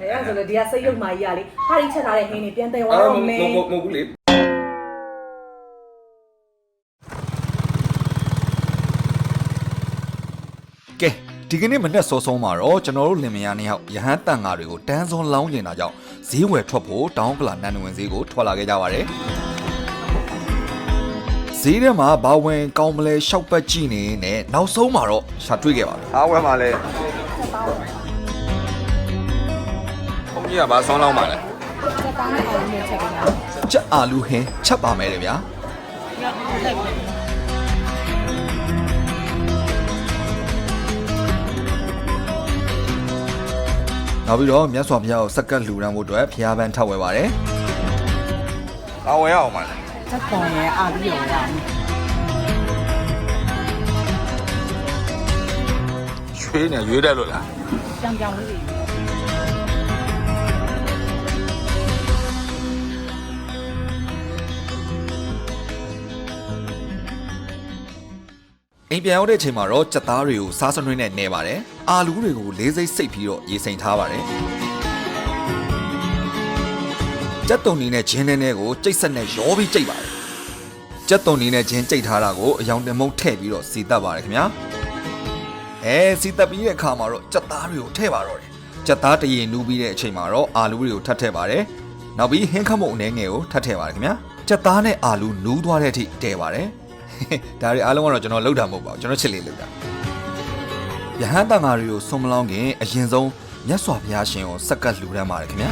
အဲအဲ့ဒါဆိုလေဒီကစိတ်ရုပ်မာကြီးကလေဟာဒီချက်ထားတဲ့ဟင်းနေပြန်တယ်ဝါအာတော့မမင်းမမဟုတ်ဘူးလေကဲဒီကနေ့မနေ့စောစောမှာတော့ကျွန်တော်တို့လင်မယားနှစ်ယောက်ရဟန်းတန်ဃာတွေကိုတန်းစွန်းလောင်းနေတာကြောင့်ဈေးဝယ်ထွက်ဖို့တောင်းကလာနန်နဝင်ဈေးကိုထွက်လာခဲ့ကြပါတယ်ဈေးထဲမှာဘာဝင်ကောင်းမလဲရှောက်ပတ်ကြည့်နေနဲ့နောက်ဆုံးမှာတော့ရှာတွေ့ခဲ့ပါပြီအားဝဲမှာလဲဘုံ ကြီးကဘာဆောင်းလောင်းပါလဲချက်အာလူဟင်းချက်ပါမယ်လေဗျာနောက်ပြီးတော့မြတ်စွာဘုရားကိုစက္ကပ်လှူဒန်းဖို့အတွက်ဘုရားပန်းထောက်ဝဲပါတယ်အားဝဲအောင်ပါလဲချက်ပေါ်ရဲ့အာပြီးရောရအောင်ရွှေနေရွေးတယ်လို့လားကြောင်ကြောင်လေး အိမ်ပြန်ရောက်တဲ့အချိန်မှာတော့ကြက်သားတွေကိုစားစနွှင်းနဲ့နဲပါတယ်အာလူးတွေကိုလေးစိတ်စိတ်ပြီးတော့ရေစိမ်ထားပါတယ်ကြက်တုံနီနဲ့ဂျင်းနဲ့နဲ့ကိုကြိတ်ဆက်နဲ့ရောပြီးကြိတ်ပါတယ်ကြက်တုံနီနဲ့ဂျင်းကြိတ်ထားတာကိုအယောင်တင်မုံထည့်ပြီးတော့စီတက်ပါတယ်ခင်ဗျာအဲစီတက်ပြီးတဲ့အခါမှာတော့ကြက်သားတွေကိုထည့်ပါတော့တယ်ကြက်သားတရေနူးပြီးတဲ့အချိန်မှာတော့အာလူးတွေကိုထပ်ထည့်ပါတယ်နောက်ပြီးဟင်းခတ်မုံအနေငယ်ကိုထပ်ထည့်ပါတယ်ခင်ဗျာကြက်သားနဲ့အာလူးနူးသွားတဲ့အထိတည်ပါတယ် ဒါတွေအားလုံးကတော့ကျွန်တော်လောက်တာမဟုတ်ပါဘူးကျွန်တော်ချစ်လေးလောက်တာယဟန်တန်ဃာတွေကိုဆွန်မလောင်းခင်အရင်ဆုံးမြတ်စွာဘုရားရှင်ကိုစက္ကပ်လှူဒန်းပါတယ်ခင်ဗျာ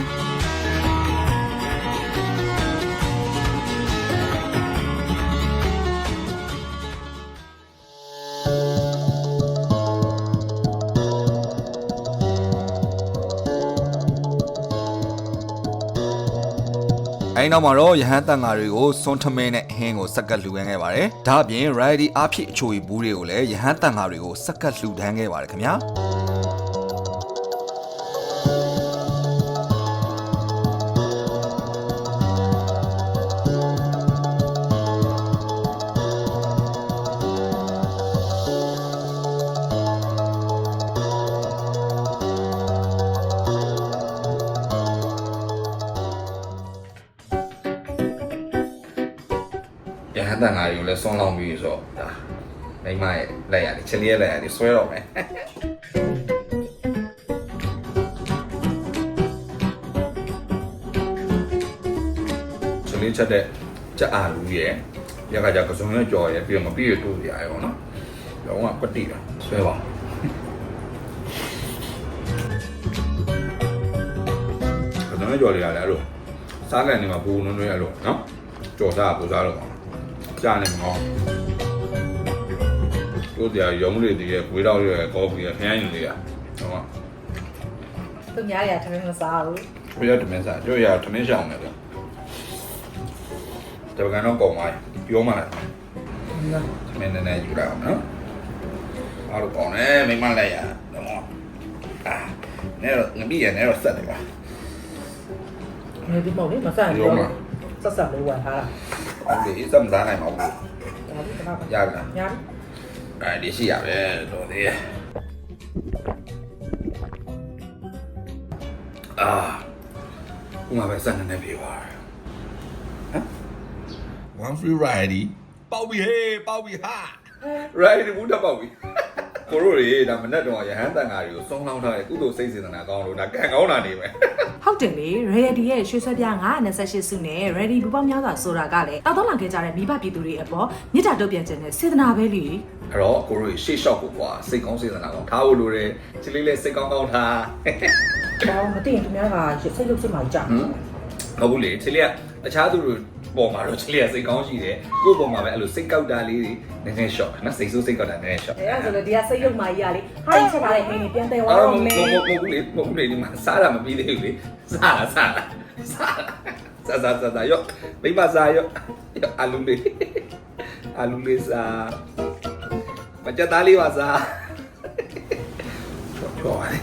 အဲဒီနောက်မှာတော့ယဟန်တန်ဃာတွေကိုစွန်ထမင်းနဲ့ဟင်းကိုစက္ကပ်လှူဒန်းခဲ့ပါတယ်ဒါအပြင် righty အဖြစ်အချိုရီဘူးတွေကိုလည်းယဟန်တန်ဃာတွေကိုစက္ကပ်လှူဒန်းခဲ့ပါတယ်ခင်ဗျာ ရဟန်းတန်ဃာတွေကိုလည်းဆောင်းလောင်းပြီးဆိုတော့ဒါမိမရဲ့လက်ရတယ်ချက်လေးရဲ့လက်ရတယ်ဆွဲတော့မယ်ချက်လေးချက်တဲ့ချက်အာလူရဲ့ရကကြကစုံရဲ့ကြော်ရဲ့ပြီးတော့မပြီးရတိုးရရောနော်လောကပတိတာဆွဲပါကစုံရဲ့ကြော်လေးရတယ်အဲ့လိုစားကန်နေမှာဘူနွန်းနွန်းရလို့နော်ကြော်စားပူစားလို့ ကြားနေမှာတို့တရားရုံးလေးတည်းရဲ့ဝေးတော့ရဲ့ကော်ဖီရဲ့ဖျန်းရင်လေးရဟုတ်မှာသူများတွေကထမင်းမစားဘူးဘယ်ရတမင်းစားတို့ရတမင်းရှောင်းတယ်ဗျတပကတော့ကောင်းပါပြောမှလားတမင်းနဲ့နဲ့ယူရအောင်နော်အားလို့ကောင်းတယ်မိမလိုက်ရတော့အာနဲတော့ငပိရနဲတော့ဆက်တယ်ပါနေဒီမဟုတ်လေမစားရင်ရုံးမှာဆက်ဆက်လေးဝယ်ထားတာ ဟုတ်ပြီစမ်းစားနိုင်မှာဘူးဒါဒီကနာပါရလားညာအဲဒီရှိရပဲတော်သေးရဲ့အာဥမာပဲစမ်းနေပြီပါဟမ် one free ride ပေါက်ပြီဟေးပေါက်ပြီဟာ ride ဘူးတော့ပေါက်ပြီ ကိုရိုတွေဒါမနဲ့တော့ရဟန်းတန်ဃာတွေကိုစုံလောင်းထားတဲ့ကုသိုလ်စိတ်စေတနာကောင်းလို့ဒါကံကောင်းတာနေပဲဟုတ်တယ်လေ Ready ရဲ့ရွှေဆွဲပြား928စုနဲ့ Ready ဘူပေါင်းများစွာဆိုတာကလည်းတောက်တော့လာခဲ့ကြတဲ့မိဘပြည်သူတွေအပေါ်မြစ်တာတုတ်ပြန်ခြင်းနဲ့စေတနာပဲလေအဲ့တော့ကိုရိုရှေ့လျှောက်ဖို့ကွာစိတ်ကောင်းစေတနာကောင်းထားဖို့လိုတယ်ချစ်လေးလေးစိတ်ကောင်းကောင်းထားဘာမသိရင်သူများကစိတ်ရုပ်စိတ်မှကြာဟမ်မဟုတ်ဘူးလေချစ်လေးကတခြားသူတို့ ပေါ်မှာတော့ချစ်လေးကစိတ်ကောင်းရှိတယ်ကိုယ့်ပေါ်မှာပဲအဲ့လိုစိတ်ကောက်တာလေးတွေနည်းနည်းရှော့နော်စိတ်ဆိုးစိတ်ကောက်တာနည်းနည်းရှော့အဲအဲ့ဒါဆိုလေဒီကစိတ်ရုပ်မာကြီးကလေဟာဒီချက်ထားတဲ့ဟင်းနေပြန်တယ်ဝါအာတော့မမဟုတ်င်းမဟုတ်ဘူးလေမဟုတ်ဘူးလေဒီမှာစားတာမပြီးသေးဘူးလေစားလားစားလားစားလားစားစားစားစားရော့မိမစားရော့ရော့အာလူလေးအာလူလေးစားမကြက်သားလေးပါစားချောချောပါလေ